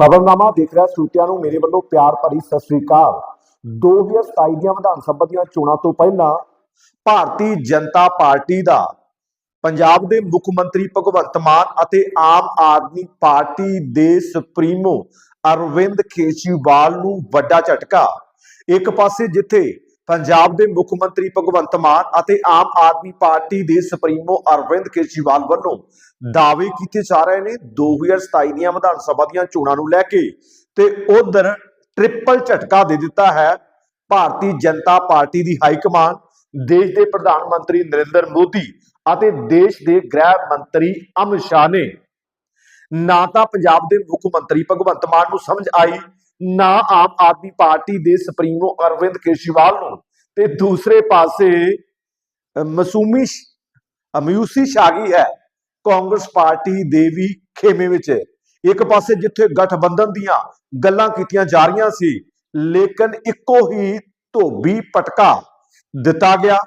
ਖਬਰਨਾਮਾ ਦੇਖ ਰਿਹਾ ਸਰੋਤਿਆਂ ਨੂੰ ਮੇਰੇ ਵੱਲੋਂ ਪਿਆਰ ਭਰੀ ਸਤਿ ਸ੍ਰੀ ਅਕਾਲ। 2027 ਦੀਆਂ ਵਿਧਾਨ ਸਭਾ ਦੀਆਂ ਚੋਣਾਂ ਤੋਂ ਪਹਿਲਾਂ ਭਾਰਤੀ ਜਨਤਾ ਪਾਰਟੀ ਦਾ ਪੰਜਾਬ ਦੇ ਮੁੱਖ ਮੰਤਰੀ ਭਗਵੰਤ ਮਾਨ ਅਤੇ ਆਮ ਆਦਮੀ ਪਾਰਟੀ ਦੇ ਸੁਪਰੀਮੋ ਅਰਵਿੰਦ ਕੇਜਰੀਵਾਲ ਨੂੰ ਵੱਡਾ ਝਟਕਾ। ਇੱਕ ਪਾਸੇ ਜਿੱਥੇ ਪੰਜਾਬ ਦੇ ਮੁੱਖ ਮੰਤਰੀ ਭਗਵੰਤ ਮਾਨ ਅਤੇ ਆਮ ਆਦਮੀ ਪਾਰਟੀ ਦੇ ਸੁਪਰੀਮੋ ਅਰਵਿੰਦ ਕੇਜਰੀਵਾਲ ਵੱਲੋਂ ਦਾਅਵੇ ਕੀਤੇ ਜਾ ਰਹੇ ਨੇ 2027 ਦੀਆਂ ਵਿਧਾਨ ਸਭਾ ਦੀਆਂ ਚੋਣਾਂ ਨੂੰ ਲੈ ਕੇ ਤੇ ਉਧਰ ਟ੍ਰਿਪਲ ਝਟਕਾ ਦੇ ਦਿੱਤਾ ਹੈ। ਭਾਰਤੀ ਜਨਤਾ ਪਾਰਟੀ ਦੀ ਹਾਈ ਕਮਾਨ ਦੇਸ਼ ਦੇ ਪ੍ਰਧਾਨ ਮੰਤਰੀ ਨਰਿੰਦਰ ਮੋਦੀ ਅਤੇ ਦੇਸ਼ ਦੇ ਗ੍ਰਹਿ ਮੰਤਰੀ ਅਮਿਤ ਸ਼ਾਹ ਨੇ। ਨਾ ਤਾਂ ਪੰਜਾਬ ਦੇ ਮੁੱਖ ਮੰਤਰੀ ਭਗਵੰਤ ਮਾਨ ਨੂੰ ਸਮਝ ਆਈ ਨਾ ਆਮ ਆਦਮੀ ਪਾਰਟੀ ਦੇ ਸੁਪਰੀਮੋ ਅਰਵਿੰਦ ਕੇਜਰੀਵਾਲ ਨੂੰ ਤੇ ਦੂਸਰੇ ਪਾਸੇ ਮਸੂਮੀ ਸ਼- ਅਮਿਊਸੀ ਹੈ। ਕਾਂਗਰਸ ਪਾਰਟੀ ਦੇ ਵੀ ਖੇਮੇ ਵਿੱਚ। ਇੱਕ ਪਾਸੇ ਜਿੱਥੇ ਗਠਬੰਧਨ ਦੀਆਂ ਗੱਲਾਂ ਕੀਤੀਆਂ ਜਾ ਰਹੀਆਂ ਸੀ, ਲੇਕਿਨ ਇੱਕੋ ਹੀ ਧੋਬੀ ਪਟਕਾ ਦਿੱਤਾ ਗਿਆ।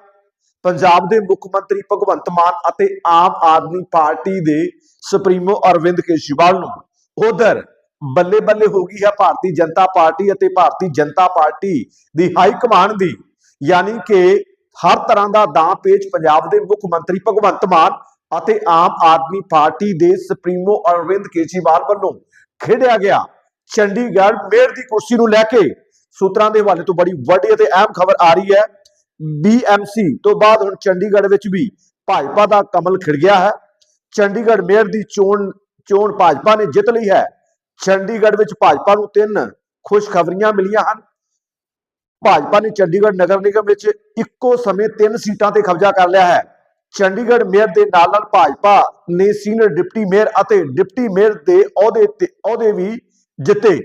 ਪੰਜਾਬ ਦੇ ਮੁੱਖ ਮੰਤਰੀ ਭਗਵੰਤ ਮਾਨ ਅਤੇ ਆਮ ਆਦਮੀ ਪਾਰਟੀ ਦੇ ਸੁਪਰੀਮੋ ਅਰਵਿੰਦ ਕੇਜਰੀਵਾਲ ਨੂੰ। ਉਧਰ ਬੱਲੇ ਬੱਲੇ ਹੋ ਗਈ ਹੈ ਭਾਰਤੀ ਜਨਤਾ ਪਾਰਟੀ ਅਤੇ ਭਾਰਤੀ ਜਨਤਾ ਪਾਰਟੀ ਦੀ ਹਾਈ ਕਮਾਂਡ ਦੀ। ਯਾਨੀ ਕਿ ਹਰ ਤਰ੍ਹਾਂ ਦਾ ਦਾਂ ਪੇਚ ਪੰਜਾਬ ਦੇ ਮੁੱਖ ਮੰਤਰੀ ਭਗਵੰਤ ਮਾਨ ਅਤੇ ਆਮ ਆਦਮੀ ਪਾਰਟੀ ਦੇ ਸੁਪਰੀਮੋ ਅਰਵਿੰਦ ਕੇਜਰੀਵਾਲ ਵੱਲੋਂ ਖੇਡਿਆ ਗਿਆ। ਚੰਡੀਗੜ੍ਹ ਮੇਅਰ ਦੀ ਕੁਰਸੀ ਨੂੰ ਲੈ ਕੇ ਸੂਤਰਾਂ ਦੇ ਹਵਾਲੇ ਤੋਂ ਬੜੀ ਵੱਡੀ ਅਤੇ ਅਹਿਮ ਖਬਰ ਆ ਰਹੀ ਹੈ। BMC ਤੋਂ ਬਾਅਦ ਹੁਣ ਚੰਡੀਗੜ੍ਹ ਵਿੱਚ ਵੀ ਭਾਜਪਾ ਦਾ ਕਮਲ ਖਿੜ ਗਿਆ ਹੈ। ਚੰਡੀਗੜ੍ਹ ਮੇਅਰ ਦੀ ਚੋਣ ਚੋਣ ਭਾਜਪਾ ਨੇ ਜਿੱਤ ਲਈ ਹੈ। ਚੰਡੀਗੜ੍ਹ ਵਿੱਚ ਭਾਜਪਾ ਨੂੰ ਤਿੰਨ ਖੁਸ਼ਖਬਰੀਆਂ ਮਿਲੀਆਂ ਹਨ। ਭਾਜਪਾ ਨੇ ਚੰਡੀਗੜ੍ਹ ਨਗਰ ਨਿਗਮ ਵਿੱਚ ਇੱਕੋ ਸਮੇਂ ਤਿੰਨ ਸੀਟਾਂ ਤੇ ਕਬਜ਼ਾ ਕਰ ਲਿਆ ਹੈ। ਚੰਡੀਗੜ੍ਹ ਮੇਅਰ ਦੇ ਨਾਲ ਨਾਲ ਭਾਜਪਾ ਨੇ ਸੀਨੀਅਰ ਡਿਪਟੀ ਮੇਅਰ ਅਤੇ ਡਿਪਟੀ ਮੇਅਰ ਦੇ ਅਹੁਦੇ ਤੇ ਅਹੁਦੇ ਵੀ ਜਿੱਤੇ।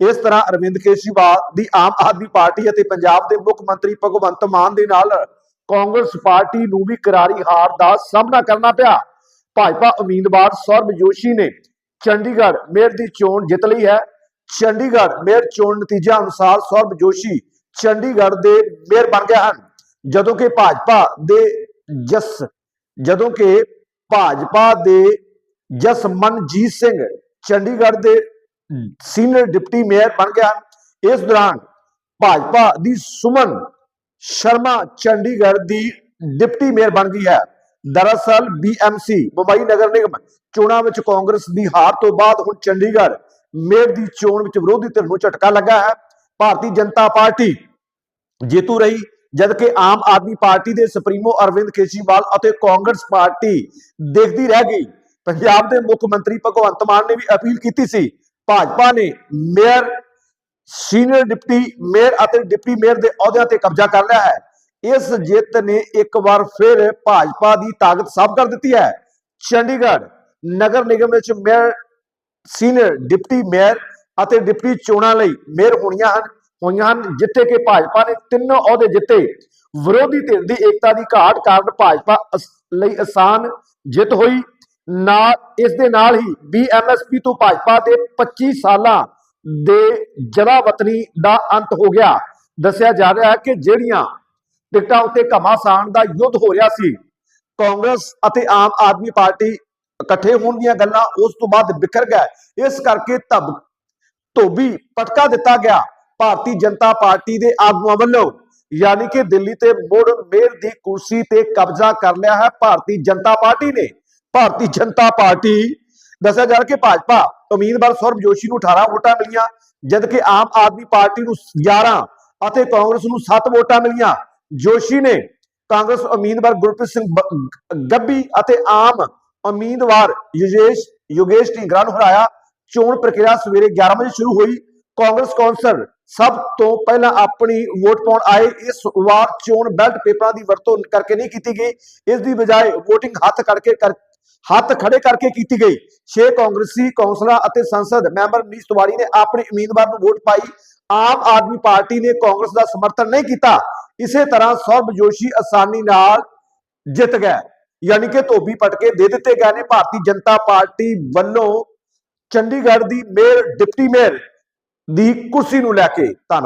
ਇਸ ਤਰ੍ਹਾਂ ਅਰਵਿੰਦ ਕੇਜਰੀਵਾਲ ਦੀ ਆਮ ਆਦਮੀ ਪਾਰਟੀ ਅਤੇ ਪੰਜਾਬ ਦੇ ਮੁੱਖ ਮੰਤਰੀ ਭਗਵੰਤ ਮਾਨ ਦੇ ਨਾਲ ਕਾਂਗਰਸ ਪਾਰਟੀ ਨੂੰ ਵੀ ਕਰਾਰੀ ਹਾਰ ਦਾ ਸਾਹਮਣਾ ਕਰਨਾ ਪਿਆ। ਭਾਜਪਾ ਉਮੀਦਵਾਰ ਸੌਰਭ ਜੋਸ਼ੀ ਨੇ ਚੰਡੀਗੜ੍ਹ ਮੇਅਰ ਦੀ ਚੋਣ ਜਿੱਤ ਲਈ ਹੈ। ਚੰਡੀਗੜ੍ਹ ਮੇਅਰ ਚੋਣ ਨਤੀਜਿਆਂ ਅਨੁਸਾਰ ਸੌਰਭ ਜੋਸ਼ੀ ਚੰਡੀਗੜ੍ਹ ਦੇ ਮੇਅਰ ਬਣ ਗਏ ਹਨ। ਜਦੋਂ ਕਿ ਭਾਜਪਾ ਦੇ ਜਸ, ਜਦੋਂ ਕਿ ਭਾਜਪਾ ਦੇ ਜਸਮਨਜੀਤ ਸਿੰਘ ਚੰਡੀਗੜ੍ਹ ਦੇ ਸੀਨੀਅਰ ਡਿਪਟੀ ਮੇਅਰ ਬਣ ਗਏ ਹਨ। ਇਸ ਦੌਰਾਨ ਭਾਜਪਾ ਦੀ ਸੁਮਨ ਸ਼ਰਮਾ ਚੰਡੀਗੜ੍ਹ ਦੀ ਡਿਪਟੀ ਮੇਅਰ ਬਣ ਗਈ ਹੈ। ਦਰਅਸਲ BMC ਮੁੰਬਈ ਨਗਰ ਨਿਗਮ ਚੋਣਾਂ ਵਿੱਚ ਕਾਂਗਰਸ ਦੀ ਹਾਰ ਤੋਂ ਬਾਅਦ ਹੁਣ ਚੰਡੀਗੜ੍ਹ ਮੇਅਰ ਦੀ ਚੋਣ ਵਿੱਚ ਵਿਰੋਧੀ ਧਿਰ ਨੂੰ ਝਟਕਾ ਲੱਗਾ ਹੈ। ਭਾਰਤੀ ਜਨਤਾ ਪਾਰਟੀ ਜੇਤੂ ਰਹੀ, ਜਦਕਿ ਆਮ ਆਦਮੀ ਪਾਰਟੀ ਦੇ ਸੁਪਰੀਮੋ ਅਰਵਿੰਦ ਕੇਜਰੀਵਾਲ ਅਤੇ ਕਾਂਗਰਸ ਪਾਰਟੀ ਦੇਖਦੀ ਰਹਿ ਗਈ। ਪੰਜਾਬ ਦੇ ਮੁੱਖ ਮੰਤਰੀ ਭਗਵੰਤ ਮਾਨ ਨੇ ਵੀ ਅਪੀਲ ਕੀਤੀ ਸੀ। ਭਾਜਪਾ ਨੇ ਮੇਅਰ, ਸੀਨੀਅਰ ਡਿਪਟੀ ਮੇਅਰ ਅਤੇ ਡਿਪਟੀ ਮੇਅਰ ਦੇ ਅਹੁਦਿਆਂ ਤੇ ਕਬਜ਼ਾ ਕਰ ਲਿਆ ਹੈ। ਇਸ ਜਿੱਤ ਨੇ ਇੱਕ ਵਾਰ ਫਿਰ ਭਾਜਪਾ ਦੀ ਤਾਕਤ ਸਾਫ਼ ਕਰ ਦਿੱਤੀ ਹੈ। ਚੰਡੀਗੜ੍ਹ ਨਗਰ ਨਿਗਮ ਵਿੱਚ ਮੇਅਰ, ਸੀਨੀਅਰ ਡਿਪਟੀ ਮੇਅਰ ਅਤੇ ਡਿਪਟੀ ਚੋਣਾਂ ਲਈ ਮੇਅਰ ਹੋਣੀਆਂ ਹਨ, ਹੋਈਆਂ ਹਨ, ਜਿੱਥੇ ਕਿ ਭਾਜਪਾ ਨੇ ਤਿੰਨੋਂ ਅਹੁਦੇ ਜਿੱਤੇ। ਵਿਰੋਧੀ ਧਿਰ ਦੀ ਏਕਤਾ ਦੀ ਘਾਟ ਕਾਰਨ ਭਾਜਪਾ ਲਈ ਆਸਾਨ ਜਿੱਤ ਹੋਈ। ਨਾਲ, ਇਸ ਦੇ ਨਾਲ ਹੀ ਬੀਐਮਐਸਪੀ ਤੋਂ ਭਾਜਪਾ ਦੇ 25 ਸਾਲਾਂ ਦੇ ਜਰਾ ਵਤਨੀ ਦਾ ਅੰਤ ਹੋ ਗਿਆ। ਦੱਸਿਆ ਜਾ ਰਿਹਾ ਹੈ ਕਿ ਜਿਹੜੀਆਂ ਟਿਕਟਾਂ ਉੱਤੇ ਘਮਾਸਾਨ ਦਾ ਯੁੱਧ ਹੋ ਰਿਹਾ ਸੀ। ਕਾਂਗਰਸ ਅਤੇ ਆਮ ਆਦਮੀ ਪਾਰਟੀ ਇਕੱਠੇ ਹੋਣ ਦੀਆਂ ਗੱਲਾਂ ਉਸ ਤੋਂ ਬਾਅਦ ਬਿਖਰ ਗਏ। ਇਸ ਕਰਕੇ ਧਬ ਧੋਬੀ ਪਟਕਾ ਦਿੱਤਾ ਗਿਆ। ਭਾਰਤੀ ਜਨਤਾ ਪਾਰਟੀ ਦੇ ਆਗੂਆਂ ਵੱਲੋਂ ਯਾਨੀ ਕਿ ਦਿੱਲੀ ਤੇ ਮੁੜ ਮੇਅਰ ਦੀ ਕੁਰਸੀ ਤੇ ਕਬਜ਼ਾ ਕਰ ਲਿਆ ਹੈ ਭਾਰਤੀ ਜਨਤਾ ਪਾਰਟੀ ਨੇ। ਭਾਰਤੀ ਜਨਤਾ ਪਾਰਟੀ, ਦੱਸਿਆ ਜਾ ਰਿਹਾ ਕਿ ਭਾਜਪਾ, ਉਮੀਦਵਾਰ ਸੌਰਭ ਜੋਸ਼ੀ ਨੂੰ 18 ਵੋਟਾਂ ਮਿਲੀਆਂ, ਜਦਕਿ ਆਮ ਆਦਮੀ ਪਾਰਟੀ ਨੂੰ 11 ਅਤੇ ਕਾਂਗਰਸ ਨੂੰ 7 ਵੋਟਾਂ ਮਿਲੀਆਂ। ਜੋਸ਼ੀ ਨੇ ਕਾਂਗਰਸ ਉਮੀਦਵਾਰ ਗੁਰਪ੍ਰੀਤ ਸਿੰਘ ਗੱਬੀ ਅਤੇ ਆਮ ਉਮੀਦਵਾਰ ਯੁਜੇਸ਼, ਯੋਗੇਸ਼ ਢੀਂਗਰਾ ਨੂੰ ਹਰਾਇਆ। ਚੋਣ ਪ੍ਰਕਿਰਿਆ ਸਵੇਰੇ 11 ਵਜੇ ਸ਼ੁਰੂ ਹੋਈ। ਕਾਂਗਰਸ ਕੌਂਸਲ ਸਭ ਤੋਂ ਪਹਿਲਾਂ ਆਪਣੀ ਵੋਟ ਪਾਉਣ ਆਏ। ਇਸ ਵਾਰ ਚੋਣ ਬੈਲਟ ਪੇਪਰਾਂ ਦੀ ਵਰਤੋਂ ਕਰਕੇ ਨਹੀਂ ਕੀਤੀ ਗਈ। ਇਸ ਦੀ ਬਜਾਏ VOTING ਹੱਥ ਕਰਕੇ ਕਰ, ਹੱਥ ਖੜੇ ਕਰਕੇ ਕੀਤੀ ਗਈ। ਛੇ ਕਾਂਗਰਸੀ ਕੌਂਸਲਰਾਂ ਅਤੇ ਸੰਸਦ ਮੈਂਬਰ ਮਨੀਸ਼ ਤਿਵਾੜੀ ਨੇ ਆਪਣੇ ਉਮੀਦਵਾਰ ਨੂੰ ਵੋਟ ਪਾਈ। ਆਮ ਆਦਮੀ ਪਾਰਟੀ ਨੇ ਕਾਂਗਰਸ ਦਾ ਸਮਰਥਨ ਨਹੀਂ ਕੀਤਾ। ਇਸੇ ਤਰ੍ਹਾਂ ਸੌਰਭ ਜੋਸ਼ੀ ਆਸਾਨੀ ਨਾਲ ਜਿੱਤ ਗਏ। ਯਾਨੀ ਕਿ ਧੋਬੀ ਪਟਕੇ ਦੇ ਦਿੱਤੇ ਗਏ ਨੇ। ਭਾਰਤੀ ਜਨਤਾ ਪਾਰਟੀ ਵੱਲੋਂ ਚੰਡੀਗੜ੍ਹ ਦੀ ਮੇਅਰ, ਡਿਪਟੀ ਮੇਅਰ ਦੀ ਕੁਰਸੀ ਨੂੰ ਲੈ ਕੇ ਧੰਨਵਾਦ।